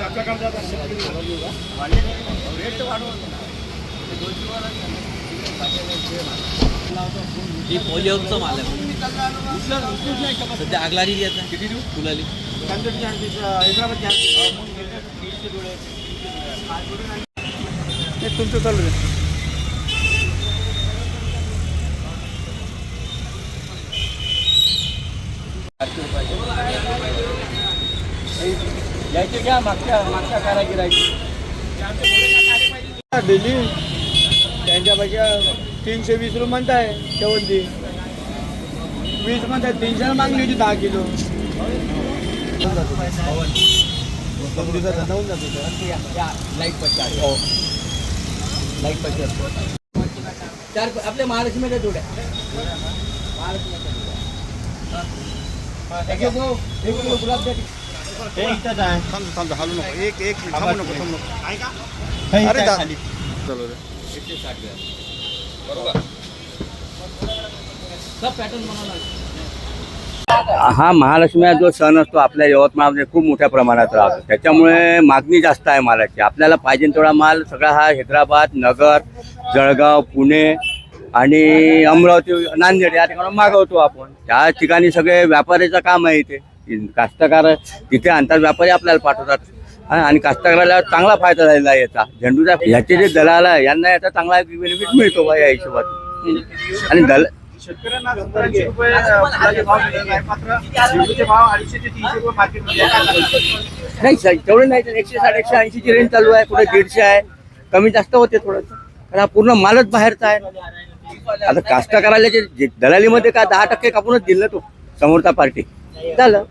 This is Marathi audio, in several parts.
आपल्याकडे जात असेल रेट वाढवून दोनशे वाढत ही पोलिओचं माल आहे. सध्या आग लागली आता किती देऊ? फुलाली. तुमचं चालू आहे. यायचे घ्या मागच्या मागच्या कारागिरायची. डेली त्यांच्यापेक्षा तीनशे वीस रुपये म्हणताय शेवंती वीस म्हणताय तीनशे मागणी होती दहा किलो दोन दिवसात धंदा होऊन जातो तो. लाइट पट्टी लाइट पट्टी चार आपल्या महालक्ष्मीच्या जोड्या किलो गुलाब द्या. थांब थांब हालू नको एक एक थांबू नको थांबू नको अरे दा- चालू दे. एकशे साठ ग्रॅम. बरोबर. सब पॅटर्न बनवणार. हा महालक्ष्मी जो सण असतो आपल्या यवतमाळमध्ये खूप मोठ्या प्रमाणात राहतो. त्याच्यामुळे मागणी जास्त आहे मालाची. आपल्याला पाहिजे तेवढा माल सगळा हा हैदराबाद नगर जळगाव पुणे आणि अमरावती नांदेड या ठिकाणी मागवतो आपण. त्या ठिकाणी सगळे व्यापाऱ्याचं काम आहे इथे. कास्तकार तिथे आणतात व्यापारी आपल्याला पाठवतात. आणि कास्तकाराला चांगला फायदा झालेला आहे याचा. झेंडूचा याचे जे दलाल आहे यांना याचा चांगला बेनिफिट मिळतो बा या हिशोबात. आणि दल नाही. सर तेवढे नाही तर एकशे साठ एकशे ऐंशीची रेंज चालू आहे कुठे दीडशे आहे. कमी जास्त होते थोडंसं कारण हा पूर्ण मालच बाहेरचा आहे. आता कास्तकाराला जे जे दलालीमध्ये का दहा टक्के कापूनच दिलं तो. समोरचा पार्टी. झालं.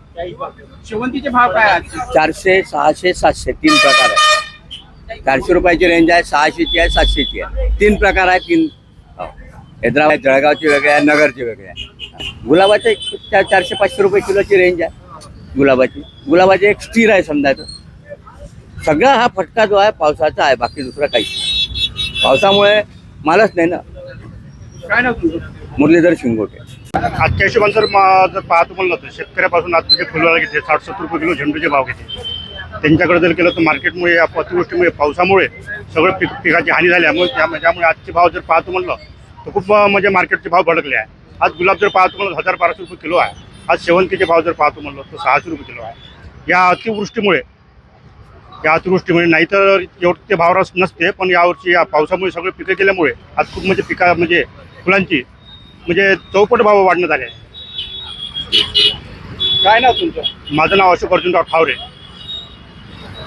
शेवंतीचे भाव काय आहेत? चारशे सहाशे सातशे तीन प्रकार आहे चारशे रुपयाची रेंज आहे सहाशेची आहे सातशेची आहे. तीन प्रकार आहे तीन हो. हैदराबाद जळगावची वेगळी आहे नगरची वेगळी आहे. गुलाबाचे चार चारशे पाचशे रुपये किलोची रेंज आहे. गुलाबाची. गुलाबाची एक स्थिर आहे समजायचं सगळा हा फटका जो आहे पावसाचा आहे बाकी दुसरा काही पावसामुळे मालच नाही ना. काय नाव तुमचं? मुरलीधर शिंगोटे. आजच्या हिशोबाने जर जर पाहतो म्हणलं तर शेतकऱ्यापासून आज म्हणजे फुलवाला घेते साठ सत्तर रुपये किलो झेंडूचे भाव घेते त्यांच्याकडे जर केलं तर मार्केटमुळे या अतिवृष्टीमुळे पावसामुळे सगळं पीक पिकाची हानी झाल्यामुळे त्या- त्यामुळे आजचे भाव जर पाहतो म्हणलं तर खूप म्हणजे मार्केटचे भाव भडकले आहे. आज गुलाब जर पाहतो म्हणलं हजार बाराशे रुपये किलो आहे. आज शेवंतीचे भाव जर पाहतो म्हणलं तर सहाशे रुपये किलो आहे. या अतिवृष्टीमुळे या अतिवृष्टीमुळे नाहीतर एवढे ते भाव रस नसते पण यावर्षी या पावसामुळे सगळे पिकं गेल्यामुळे आज खूप म्हणजे पिका म्हणजे फुलांची म्हणजे चौपट भाव वाढण्यात आले. काय नाव तुमचं? माझं नाव अशोक अर्जुनराव ठावरे.